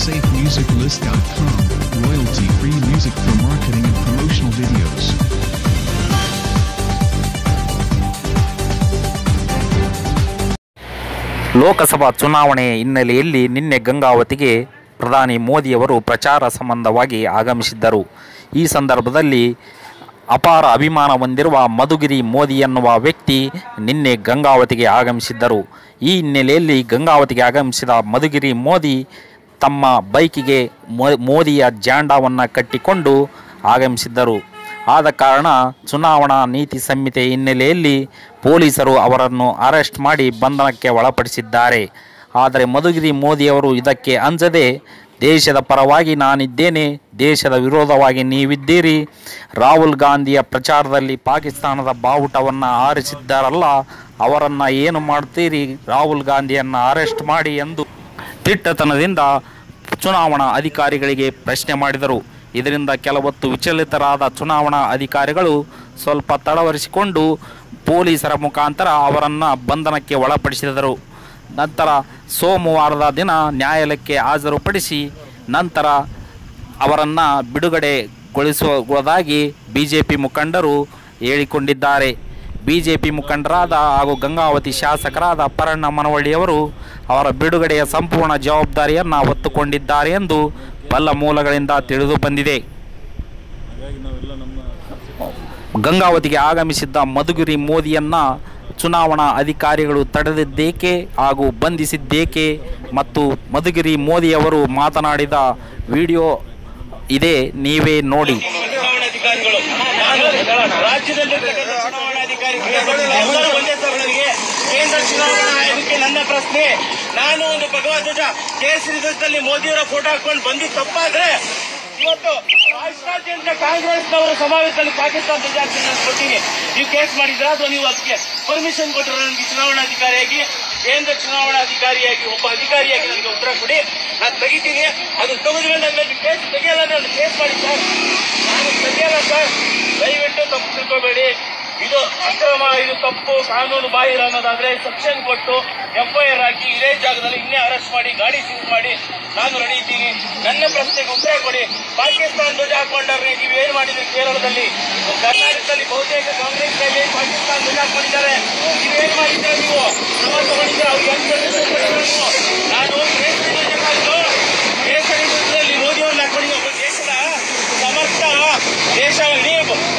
playlist.com, royalty free music for marketing and promotional videos. Lok Sabha ಚುನಾವಣೆ ಹಿನ್ನೆಲೆಯಲ್ಲಿ ನಿನ್ನೆ ಗಂಗಾವತಿಗೆ ಪ್ರಧಾನಿ ಮೋದಿಯವರು ಪ್ರಚಾರ ಸಂಬಂಧವಾಗಿ ಆಗಮಿಸಿದ್ದರು. ಈ ಸಂದರ್ಭದಲ್ಲಿ ಅಪಾರ ಅಭಿಮಾನ ಹೊಂದಿರುವ ಮಧುಗಿರಿ ಮೋದಿ ಎನ್ನುವ ವ್ಯಕ್ತಿ ನಿನ್ನೆ ಗಂಗಾವತಿಗೆ ಆಗಮಿಸಿದ್ದರು. ಈ ಹಿನ್ನೆಲೆಯಲ್ಲಿ ಗಂಗಾವತಿಗೆ ಆಗಮಿಸಿದ ಮಧುಗಿರಿ ಮೋದಿ ತಮ್ಮ ಬೈಕಿಗೆ ಮೋದಿಯ ಜಾಂಡವನ್ನು ಕಟ್ಟಿಕೊಂಡು ಆಗಮಿಸಿದ್ದರು. ಆದ ಕಾರಣ ಚುನಾವಣಾ ನೀತಿ ಸಂಹಿತೆ ಹಿನ್ನೆಲೆಯಲ್ಲಿ ಪೊಲೀಸರು ಅವರನ್ನು ಅರೆಸ್ಟ್ ಮಾಡಿ ಬಂಧನಕ್ಕೆ ಒಳಪಡಿಸಿದ್ದಾರೆ. ಆದರೆ ಮಧುಗಿರಿ ಮೋದಿಯವರು ಇದಕ್ಕೆ ಅಂಜದೆ, ದೇಶದ ಪರವಾಗಿ ನಾನಿದ್ದೇನೆ, ದೇಶದ ವಿರೋಧವಾಗಿ ನೀವಿದ್ದೀರಿ, ರಾಹುಲ್ ಗಾಂಧಿಯ ಪ್ರಚಾರದಲ್ಲಿ ಪಾಕಿಸ್ತಾನದ ಬಾವುಟವನ್ನು ಆರಿಸಿದ್ದಾರಲ್ಲ ಅವರನ್ನು ಏನು ಮಾಡ್ತೀರಿ, ರಾಹುಲ್ ಗಾಂಧಿಯನ್ನು ಅರೆಸ್ಟ್ ಮಾಡಿ ಎಂದು ದಿಟ್ಟತನದಿಂದ ಚುನಾವಣಾ ಅಧಿಕಾರಿಗಳಿಗೆ ಪ್ರಶ್ನೆ ಮಾಡಿದರು. ಇದರಿಂದ ಕೆಲವೊತ್ತು ವಿಚಲಿತರಾದ ಚುನಾವಣಾ ಅಧಿಕಾರಿಗಳು ಸ್ವಲ್ಪ ತಡವರಿಸಿಕೊಂಡು ಪೊಲೀಸರ ಮುಖಾಂತರ ಅವರನ್ನು ಬಂಧನಕ್ಕೆ ಒಳಪಡಿಸಿದರು. ನಂತರ ಸೋಮವಾರದ ದಿನ ನ್ಯಾಯಾಲಯಕ್ಕೆ ಹಾಜರುಪಡಿಸಿ ನಂತರ ಅವರನ್ನು ಬಿಡುಗಡೆಗೊಳಿಸುವುದಾಗಿ ಬಿ ಜೆ ಪಿ ಮುಖಂಡರು ಹೇಳಿಕೊಂಡಿದ್ದಾರೆ. ಬಿ ಜೆ ಪಿ ಮುಖಂಡರಾದ ಹಾಗೂ ಗಂಗಾವತಿ ಶಾಸಕರಾದ ಪರಣ್ಣ ಮನವಳ್ಳಿಯವರು ಅವರ ಬಿಡುಗಡೆಯ ಸಂಪೂರ್ಣ ಜವಾಬ್ದಾರಿಯನ್ನು ಹೊತ್ತುಕೊಂಡಿದ್ದಾರೆ ಎಂದು ಬಲ್ಲ ಮೂಲಗಳಿಂದ ತಿಳಿದು ಬಂದಿದೆ. ಗಂಗಾವತಿಗೆ ಆಗಮಿಸಿದ್ದ ಮಧುಗಿರಿ ಮೋದಿಯನ್ನು ಚುನಾವಣಾ ಅಧಿಕಾರಿಗಳು ತಡೆದಿದ್ದೇಕೆ ಹಾಗೂ ಬಂಧಿಸಿದ್ದೇಕೆ ಮತ್ತು ಮಧುಗಿರಿ ಮೋದಿಯವರು ಮಾತನಾಡಿದ ವಿಡಿಯೋ ಇದೆ, ನೀವೇ ನೋಡಿ. ಒಂದೇ ಸರ್ ನನಗೆ ಕೇಂದ್ರ ಚುನಾವಣಾ ಆಯೋಗಕ್ಕೆ ನನ್ನ ಪ್ರಶ್ನೆ. ನಾನು ಒಂದು ಭಗವದ್ ಧ್ವಜ ಕೇಸರಿ ಧ್ವಜದಲ್ಲಿ ಮೋದಿಯವರ ಫೋಟೋ ಹಾಕೊಂಡು ಬಂದಿದ್ದು ತಪ್ಪಾದ್ರೆ ಇವತ್ತು ರಾಷ್ಟ್ರಾದ್ಯಂತ ಕಾಂಗ್ರೆಸ್ನವರ ಸಮಾವೇಶದಲ್ಲಿ ಪಾಕಿಸ್ತಾನ ಧ್ವಜ ಹಾಕಿ ನಾನು ಕೊಡ್ತೀನಿ ನೀವು ಕೇಸ್ ಮಾಡಿದ್ರ ಅಥವಾ ನೀವು ಅದಕ್ಕೆ ಪರ್ಮಿಷನ್ ಕೊಟ್ಟರು ನನಗೆ ಚುನಾವಣಾಧಿಕಾರಿಯಾಗಿ, ಕೇಂದ್ರ ಚುನಾವಣಾಧಿಕಾರಿಯಾಗಿ, ಒಬ್ಬ ಅಧಿಕಾರಿಯಾಗಿ ನನಗೆ ಉತ್ತರ ಕೊಡಿ. ನಾನು ತೆಗಿತೀನಿ. ಅದು ನನ್ನ ಮೇಲೆ ಕೇಸ್ ತೆಗೆಯಲ್ಲ, ನಾನು ಕೇಸ್ ಮಾಡಿ ಸರ್ ನಾನು ತೆಗೆಯಲ್ಲ, ಸರ್. ದಯವಿಟ್ಟು ತಪ್ಪು ತಿಳ್ಕೊಬೇಡಿ. ಇದು ಅಕ್ರಮ ಇದು ತಪ್ಪು ಕಾನೂನು ಬಾಹಿರ ಅನ್ನೋದಾದ್ರೆ ಸೆಕ್ಷನ್ ಕೊಟ್ಟು ಎಫ್ಐಆರ್ ಹಾಕಿ ಇದೇ ಜಾಗದಲ್ಲಿ ಇನ್ನೇ ಅರೆಸ್ಟ್ ಮಾಡಿ, ಗಾಡಿ ಸೀಸ್ ಮಾಡಿ ನಾನು ನಡೀತೀನಿ ನನ್ನ ಪ್ರಶ್ನೆಗೆ ಉತ್ತರ ಕೊಡಿ. ಪಾಕಿಸ್ತಾನ ಧ್ವಜ ಹಾಕೊಂಡ್ರೆ ನೀವು ಏನ್ ಮಾಡಿದ್ರಿ ಕೇರಳದಲ್ಲಿ? ಕರ್ನಾಟಕದಲ್ಲಿ ಬಹುತೇಕ ಕಾಂಗ್ರೆಸ್ ಪಾಕಿಸ್ತಾನ ಧ್ವಜ ಹಾಕೊಂಡಿದ್ದಾರೆ. ನೀವೇನ್ ಮಾಡಿದ್ರೆ ನೀವು? ಕ್ರಮ ತಗೊಂಡಿದ್ರೆ ಅವ್ರಿಗೆ? ನಾನು ದೇಶದಲ್ಲಿ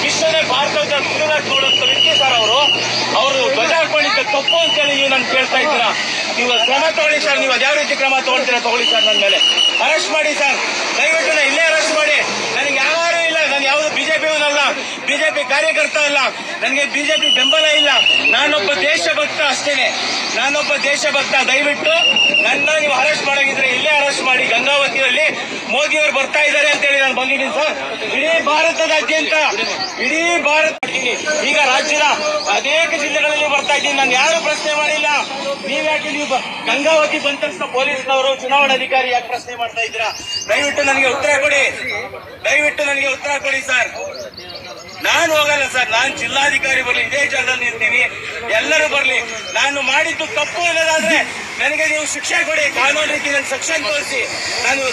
ವಿಶ್ವನೇ ಭಾರತದ ನೋಡುವಂತ ವ್ಯಕ್ತಿ ಸರ್ ಅವರು. ಅವರು ಧ್ವಜ ಹಾಕೊಂಡಿದ್ದ ತಪ್ಪು ಅಂತೇಳಿ ನೀವು ನಾನು ಕೇಳ್ತಾ ಇದ್ದೀರಾ? ನೀವು ಕ್ರಮ ತಗೊಳ್ಳಿ ಸರ್, ನೀವು ಅದ್ಯಾವ ರೀತಿ ಕ್ರಮ ತಗೊಳ್ತೀರಾ ತಗೊಳ್ಳಿ ಸರ್ ನನ್ನ ಮೇಲೆ. ಅರೆಸ್ಟ್ ಮಾಡಿ ಸರ್. ದಯವಿಟ್ಟು ಇಲ್ಲೇ ಅರೆಸ್ಟ್ ಮಾಡಿ ನನಗೆ ಯಾರು ಇಲ್ಲ ನಾನು ಯಾವುದು ಬಿಜೆಪಿ ಅವನಲ್ಲ ಬಿಜೆಪಿ ಕಾರ್ಯಕರ್ತ ಅಲ್ಲ. ನನಗೆ ಬಿಜೆಪಿ ಬೆಂಬಲ ಇಲ್ಲ. ನಾನೊಬ್ಬ ದೇಶಭಕ್ತ ಅಷ್ಟೇನೆ. ನಾನೊಬ್ಬ ದೇಶಭಕ್ತ. ದಯವಿಟ್ಟು ನನ್ನ ನೀವು ಅರೆಸ್ಟ್ ಮಾಡೋಗಿದ್ರೆ ಇಲ್ಲೇ ಅರೆಸ್ಟ್ ಮಾಡಿ. ಗಂಗಾವತಿಯಲ್ಲಿ ಮೋದಿ ಅವರು ಬರ್ತಾ ಇದ್ದಾರೆ ಅಂತ ಹೇಳಿ ನಾನು ಬಂದಿದ್ದೀನಿ ಸರ್. ಇಡೀ ಭಾರತದಾದ್ಯಂತ, ಇಡೀ ಭಾರತ ಈಗ ರಾಜ್ಯದ ಅನೇಕ ಜಿಲ್ಲೆಗಳಲ್ಲಿ ಬರ್ತಾ ಇದ್ದೀನಿ. ನಾನು ಯಾರು ಪ್ರಶ್ನೆ ಮಾಡಿಲ್ಲ. ನೀವ್ಯಾಕೆ ನೀವು ಗಂಗಾವತಿ ಬಂದ ತಕ್ಷಣ ಪೊಲೀಸ್ನವರು ಚುನಾವಣಾಧಿಕಾರಿ ಯಾಕೆ ಪ್ರಶ್ನೆ ಮಾಡ್ತಾ ಇದ್ದೀರಾ? ದಯವಿಟ್ಟು ನನಗೆ ಉತ್ತರ ಕೊಡಿ. ದಯವಿಟ್ಟು ನನಗೆ ಉತ್ತರ ಕೊಡಿ ಸರ್. ನಾನು ಹೋಗಲ್ಲ ಸರ್, ನಾನು ಜಿಲ್ಲಾಧಿಕಾರಿ ಬರ್ಲಿ, ಇದೇ ಜಾಗದಲ್ಲಿ ನಿಂತೀನಿ ಎಲ್ಲರೂ ಬರಲಿ. ನಾನು ಮಾಡಿದ್ದು ತಪ್ಪು ಅನ್ನೋದಾದ್ರೆ ನನಗೆ ನೀವು ಶಿಕ್ಷೆ ಕೊಡಿ, ಕಾನೂನು ರೀತಿ ನನ್ನ ಸೆಕ್ಷನ್ ತೋರಿಸಿ. ನಾನು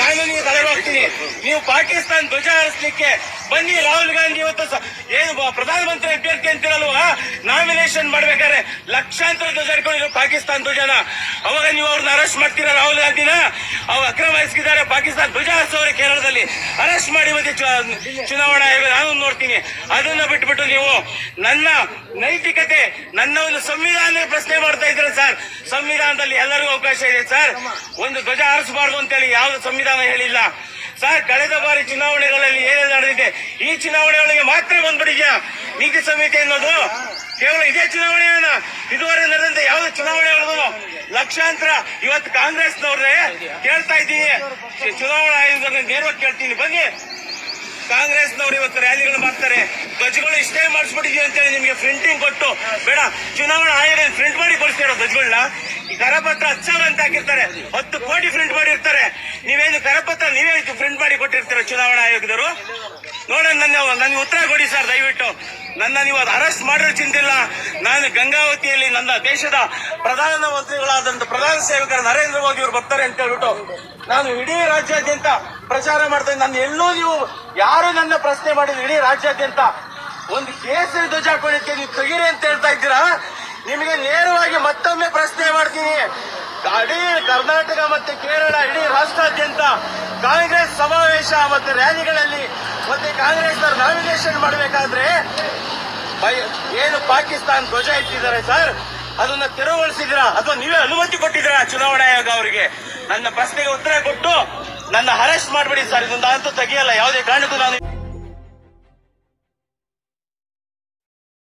ಕಾನೂನಿಗೆ ತಲೆಬಾಗ್ತೀನಿ ನೀವು ಪಾಕಿಸ್ತಾನ ಧ್ವಜ ಹಾರಿಸ್ಲಿಕ್ಕೆ ಬನ್ನಿ. ರಾಹುಲ್ ಗಾಂಧಿ ಇವತ್ತು ಏನು ಪ್ರಧಾನಮಂತ್ರಿ ಅಭ್ಯರ್ಥಿ ಅಂತಿರಲ್ವಾ? ನಾಮಿನೇಷನ್ ಮಾಡ್ಬೇಕಾದ್ರೆ ಲಕ್ಷಾಂತರ ಧ್ವಜ ಹಿಡ್ಕೊಂಡಿರೋ ಪಾಕಿಸ್ತಾನ ಧ್ವಜನ. ಅವಾಗ ನೀವು ಅವ್ರನ್ನ ಅರೆಸ್ಟ್ ಮಾಡ್ತೀರಾ ರಾಹುಲ್ ಗಾಂಧಿನ? ಅವ್ರು ಅಕ್ರಮ ವಹಿಸಿದ್ದಾರೆ ಪಾಕಿಸ್ತಾನ ಧ್ವಜ ಹಾರಿಸೋರೆ ಕೇರಳದಲ್ಲಿ ಅರೆಸ್ಟ್ ಮಾಡಿ ಮತ್ತೆ ಚುನಾವಣಾ ಆಯೋಗ. ನಾನು ನೋಡ್ತೀನಿ. ಅದನ್ನ ಬಿಟ್ಬಿಟ್ಟು ನೀವು ನನ್ನ ನೈತಿಕತೆ, ನನ್ನ ಒಂದು ಸಂವಿಧಾನ ಪ್ರಶ್ನೆ ಮಾಡ್ತಾ ಇದ್ರೆ ಸರ್? ಸಂವಿಧಾನದಲ್ಲಿ ಎಲ್ಲರಿಗೂ ಅವಕಾಶ ಇದೆ ಸರ್. ಒಂದು ಧ್ವಜ ಹಾರಿಸಬಾರ್ದು ಅಂತೇಳಿ ಯಾವ್ದು ಸಂವಿಧಾನ ಹೇಳಿಲ್ಲ. ಸರ್, ಕಳೆದ ಬಾರಿ ಚುನಾವಣೆಗಳಲ್ಲಿ ನಡೆದಿದೆ ಈ ಚುನಾವಣೆಯೊಳಗೆ ಮಾತ್ರ ಬಂದ್ಬಿಟ್ಟಿದ್ಯಾ ನೀತಿ ಸಂಹಿತೆ ಅನ್ನೋದು ಕೇವಲ ಇದೇ ಚುನಾವಣೆಯನ್ನ ಇದುವರೆಗೆ ನಡೆದಂತೆ ಯಾವ್ದು ಚುನಾವಣೆ ನಡೆದು ಲಕ್ಷಾಂತರ ಇವತ್ತು ಕಾಂಗ್ರೆಸ್ನವ್ರೆ ಕೇಳ್ತಾ ಇದ್ದೀನಿ. ಚುನಾವಣಾ ಆಯೋಗದ ನೇರವಾಗಿ ಕೇಳ್ತೀನಿ. ಬನ್ನಿ. ಕಾಂಗ್ರೆಸ್ನವರು ಇವತ್ತು ರ್ಯಾಲಿಗಳು ಮಾಡ್ತಾರೆ. ಧ್ವಜಗಳು ಇಷ್ಟೇ ಮಾಡಿಸ್ಬಿಟ್ಟಿದೀವಿ ಅಂತೇಳಿ ನಿಮಗೆ ಪ್ರಿಂಟಿಂಗ್ ಕೊಟ್ಟು. ಬೇಡ, ಚುನಾವಣಾ ಆಯೋಗ ಪ್ರಿಂಟ್ ಮಾಡಿ ಕೊಡಿಸ್ತಿರೋ ಧ್ವಜಗಳನ್ನ ಕರಪತ್ರ ಹತ್ತು ಅಂತ ಹಾಕಿರ್ತಾರೆ. ಹತ್ತು ಕೋಟಿ ಪ್ರಿಂಟ್ ಮಾಡಿರ್ತಾರೆ. ನೀವೇನು ಕರಪತ್ರ ನೀವೇ ಪ್ರಿಂಟ್ ಮಾಡಿ ಕೊಟ್ಟಿರ್ತೀರ ಚುನಾವಣಾ ಆಯೋಗದವರು? ನೋಡೋಣ, ನನ್ನ ನನ್ಗೆ ಉತ್ತರ ಕೊಡಿ ಸರ್, ದಯವಿಟ್ಟು. ನನ್ನ ನೀವು ಅರೆಸ್ಟ್ ಮಾಡಿರೋ ಚಿಂತಿಲ್ಲ ನಾನು ಗಂಗಾವತಿಯಲ್ಲಿ ನನ್ನ ದೇಶದ ಪ್ರಧಾನ ಮಂತ್ರಿಗಳಾದಂತ ಪ್ರಧಾನ ಸೇವಕರ ನರೇಂದ್ರ ಮೋದಿ ಅವರು ಬರ್ತಾರೆ ಅಂತ ಹೇಳ್ಬಿಟ್ಟು ನಾನು ಇಡೀ ರಾಜ್ಯಾದ್ಯಂತ ಪ್ರಚಾರ ಮಾಡ್ತೇನೆ ನನ್ನ ಎಲ್ಲೂ ನೀವು ಯಾರು ನನ್ನ ಪ್ರಶ್ನೆ ಮಾಡಿದ್ರು ಇಡೀ ರಾಜ್ಯಾದ್ಯಂತ ಒಂದು ಕೇಸರಿ ಧ್ವಜ ಹಾಕೊಳ್ಳಿಕ್ಕೆ ನೀವು ತೆಗೀರಿ ಅಂತ ಹೇಳ್ತಾ ಇದ್ದೀರಾ? ನಿಮಗೆ ನೇರವಾಗಿ ಮತ್ತೊಮ್ಮೆ ಪ್ರಶ್ನೆ ಮಾಡ್ತೀನಿ. ಇಡೀ ಕರ್ನಾಟಕ ಮತ್ತು ಕೇರಳ, ಇಡೀ ರಾಷ್ಟ್ರಾದ್ಯಂತ ಕಾಂಗ್ರೆಸ್ ಸಮಾವೇಶ ಮತ್ತು ರ್ಯಾಲಿಗಳಲ್ಲಿ ಮತ್ತೆ ಕಾಂಗ್ರೆಸ್ ನಾಮಿನೇಷನ್ ಮಾಡಬೇಕಾದ್ರೆ ಏನು ಪಾಕಿಸ್ತಾನ ಧ್ವಜ ಇಟ್ಟಿದ್ದಾರೆ ಸರ್? ಅದನ್ನ ತೆರವುಗೊಳಿಸಿದ್ರಾ ಅಥವಾ ನೀವೇ ಅನುಮತಿ ಕೊಟ್ಟಿದ್ದೀರಾ ಚುನಾವಣಾ ಆಯೋಗ ಅವರಿಗೆ? ನನ್ನ ಪ್ರಶ್ನೆಗೆ ಉತ್ತರ ಕೊಟ್ಟು ನನ್ನ ಅರೆಸ್ಟ್ ಮಾಡಬೇಡಿ ಸರ್, ಇದೊಂದು ಅಂತೂ ತೆಗೆಯಲ್ಲ, ಯಾವುದೇ ಕಾರಣಕ್ಕೂ ನಾನು